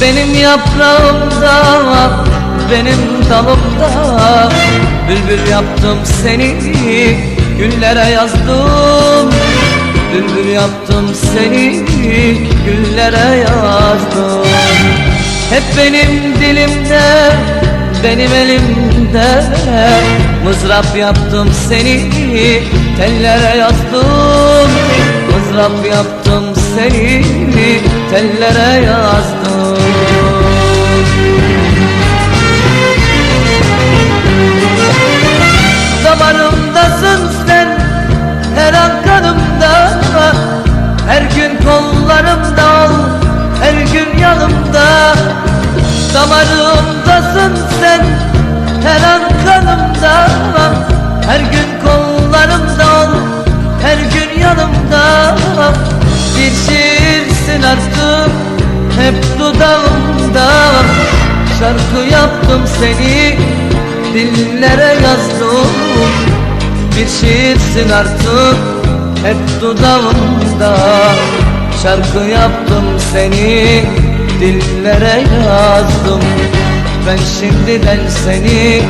benim yaprağımda Benim dalımda. Bülbül yaptım seni Güllere yazdım. Bülbül yaptım seni Güllere yazdım. Hep benim dilimde Benim elimde. Mızrap yaptım seni Tellere yazdım. Mızrap yaptım seni Tellere yazdım Damarımdasın sen Her an kanımda Her gün kollarımda ol Her gün yanımda Bir şiirsin artık Hep dudağımda. Şarkı yaptım seni Dillere yazdım. Bir şiirsin artık Hep dudağımda. Şarkı yaptım seni Dillere yazdım Ben şimdiden seni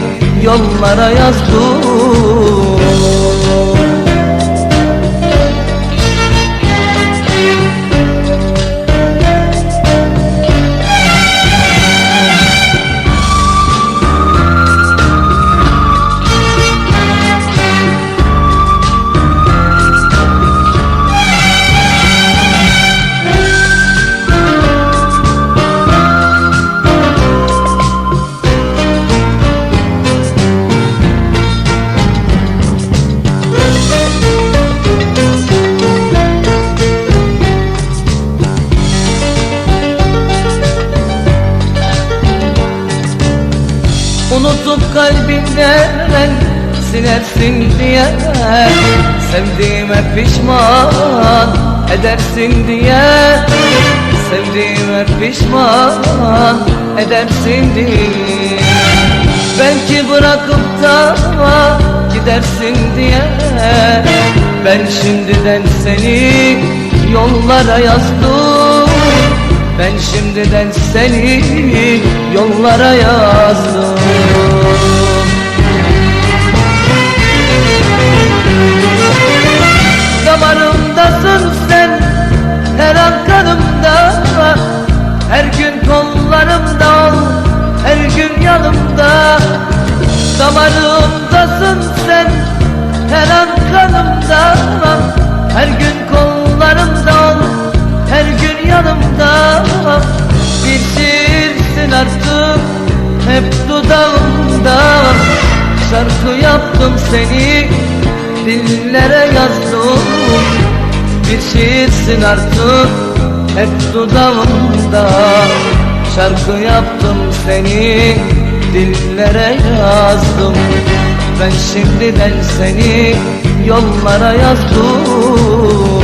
Yollara yazdım Unutup kalbimden silersin diye Sevdiğime pişman edersin diye Sevdiğime pişman edersin diye. Belki bırakıp da gidersin diye Ben şimdiden seni yollara yazdım ben şimdiden seni yollara yazdım hep dudağımda. Şarkı yaptım seni dillere yazdım. Bir şiirsin artık hep dudağımda. Şarkı yaptım seni dillere yazdım. Ben şimdiden seni yollara yazdım